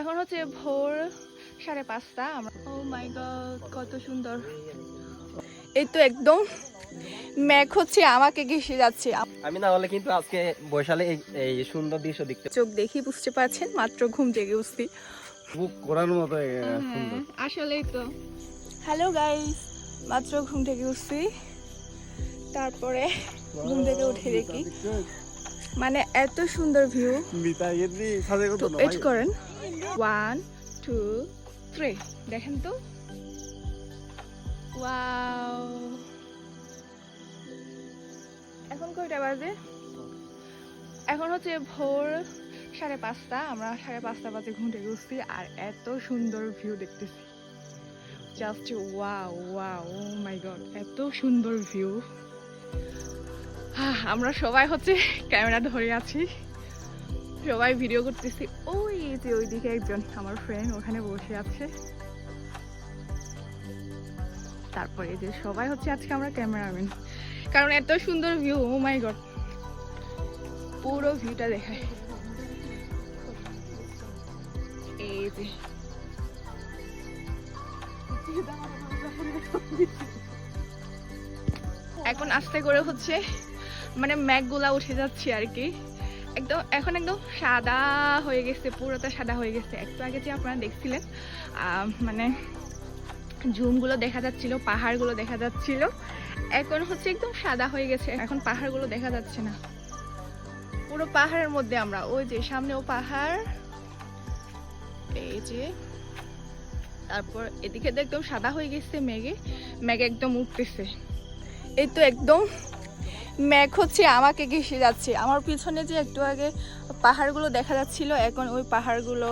এখন হচ্ছে ভোর সাড়ে পাঁচটা আমরা ও মাই গড কত সুন্দর। এই তো একদম ম্যাক হচ্ছে আমাকে ঘেসে যাচ্ছে। আমি না হলে কিন্তু আজকে বৈশালে এই এই সুন্দর দৃশ্য দেখতে চোখ দেখি বুঝতে পারছেন মাত্র ঘুম জেগে উঠছি। বুক করার মতো আসলেই তো। হ্যালো গাইস মাত্র ঘুম থেকে উঠছি। তারপরে ঘুম থেকে উঠে দেখি। মানে এত সুন্দর ভিউ তো ওয়েট করেন। ওয়ান টু থ্রি দেখেন তো। ওয়াও এখন কয়টা বাজে? এখন হচ্ছে ভোর সাড়ে পাঁচটা। আমরা সাড়ে পাঁচটা বাজে ঘুম থেকে উঠছি আর এত সুন্দর ভিউ দেখতেছি। Just wow wow oh my god এত সুন্দর ভিউ আমরা সবাই হচ্ছে ক্যামেরা ধরে আছি। সবাই ভিডিও করতেছি। ওই যে ওইদিকে একজন আমার ফ্রেন্ড ওখানে বসে আছে। তারপরে যে সবাই হচ্ছে আজকে আমরা ক্যামেরাম্যান কারণ এত সুন্দর ভিউ ও মাই গড পুরো ভিউটা দেখায়। এই যে। এখন আস্তে করে হচ্ছে মানে ম্যাগগুলা উঠে যাচ্ছে আর কি। একদম, এখন একদম সাদা হয়ে গেছে, পুরোটা সাদা হয়ে গেছে। একটু আগে যে আপনারা দেখছিলেন মানে জুমগুলো দেখা যাচ্ছিল, পাহাড়গুলো দেখা যাচ্ছিল। এখন হচ্ছে একদম সাদা হয়ে গেছে, এখন পাহাড়গুলো দেখা যাচ্ছে না। পুরো পাহাড়ের মধ্যে আমরা, ওই যে সামনেও পাহাড়, এই যে, তারপর এদিকে তো একদম সাদা হয়ে গেছে মেঘে, মেঘ একদম উঠতেছে। এই তো একদম ম্যাক হচ্ছে আমাকে ঘেসে যাচ্ছে আমার পিছনে যে একটু আগে পাহাড়গুলো দেখা যাচ্ছিল এখন ওই পাহাড়গুলো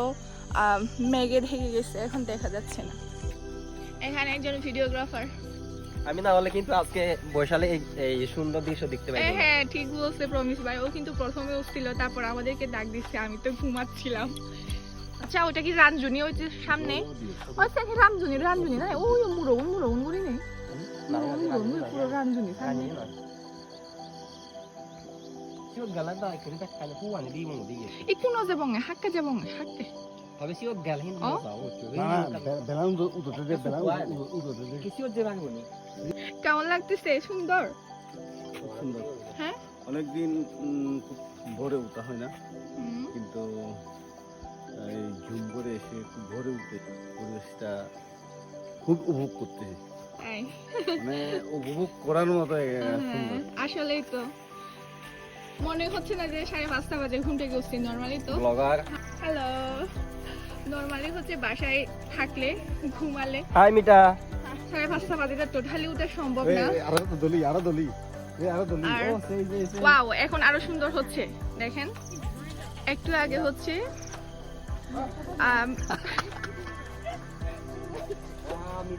মেঘে ঢেকে গেছে এখন দেখা যাচ্ছে না এখানে একজন ভিডিওগ্রাফার আমি না হলে কিন্তু আজকে বৈশালে এই সুন্দর দৃশ্য দেখতে পাই হ্যাঁ হ্যাঁ ঠিক বলছে প্রমিস ভাই ও কিন্তু প্রথমে উঠছিল তারপর আমাদেরকে ডাক দিচ্ছে আমি তো ঘুমাচ্ছিলাম আচ্ছা ওটা কি রানজুনি ওই যে সামনে আচ্ছা কি রামজুনি রামজুনি না ওই মুরো মুরো মুড়ি নেই মুরো মুরো মুরো পুরো রামজুনি সামনে বেলান উদোতে দে বেলান উদোতে দে. কেমন লাগতেছে সুন্দর খুব সুন্দর হ্যাঁ অনেকদিন উম, খুব ভোরে উঠা হয় না। কিন্তু এই ঝুম করে এসে খুব ভোরে উঠে পরিবেশটা খুব উপভোগ করতেছি মানে উপভোগ করার মতো আসলেই তো মনে হচ্ছে না যে সাড়ে পাঁচটা বাজে ঘুম থেকে উঠছি নর্মালি তো. হ্যালো নর্মালি হচ্ছে বাসায় থাকলে ঘুমালে। Hi Mita. সাড়ে পাঁচটা বাজে টোটালি উঠা সম্ভব না। আরও তো দলি আরও দলি। আরও দলি। আর- ও সেই যে সেই। ওয়াও এখন আরও সুন্দর হচ্ছে। দেখেন একটু আগে হচ্ছে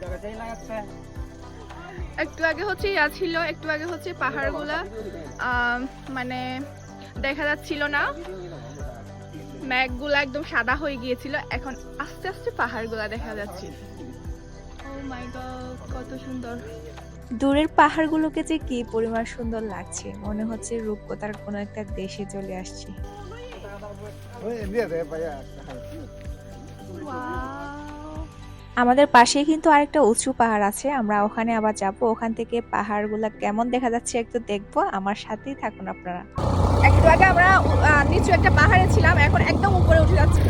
ka chay lagat একটু আগে হচ্ছে ইয়া ছিল একটু আগে হচ্ছে পাহাড়গুলা মানে দেখা যাচ্ছিল না। ম্যাগগুলা একদম সাদা হয়ে গিয়েছিল এখন আস্তে আস্তে পাহাড়গুলা দেখা যাচ্ছে। ও মাই গড কত সুন্দর। দূরের পাহাড়গুলোকে যে কি পরিমাণ সুন্দর লাগছে মনে হচ্ছে রূপকথার কোনো একটা দেশে চলে আসছি। আমাদের পাশেই কিন্তু আরেকটা উঁচু পাহাড় আছে আমরা ওখানে আবার যাব। ওখান থেকে পাহাড়গুলো কেমন দেখা যাচ্ছে একটু দেখব আমার সাথেই থাকুন আপনারা। একটু আগে আমরা নিচু একটা পাহাড়ে ছিলাম এখন একদম উপরে উঠে যাচ্ছি।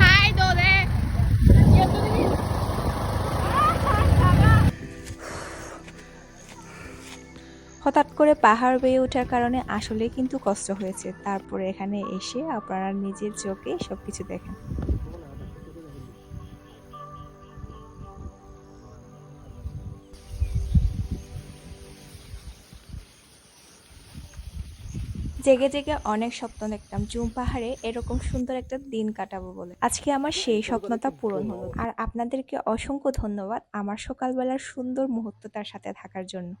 হাই দোলে। হঠাৎ করে পাহাড় বেয়ে ওঠার কারণে আসলে কিন্তু কষ্ট হয়েছে। তারপরে এখানে এসে আপনারা নিজের চোখে সবকিছু দেখেন। জেগে জেগে অনেক স্বপ্ন দেখতাম। জুম পাহাড়ে এরকম সুন্দর একটা দিন কাটাবো বলে। আজকে আমার সেই স্বপ্নটা পূরণ হলো। আর আপনাদেরকে অসংখ্য ধন্যবাদ আমার সকালবেলার সুন্দর মুহূর্তটার সাথে থাকার জন্য।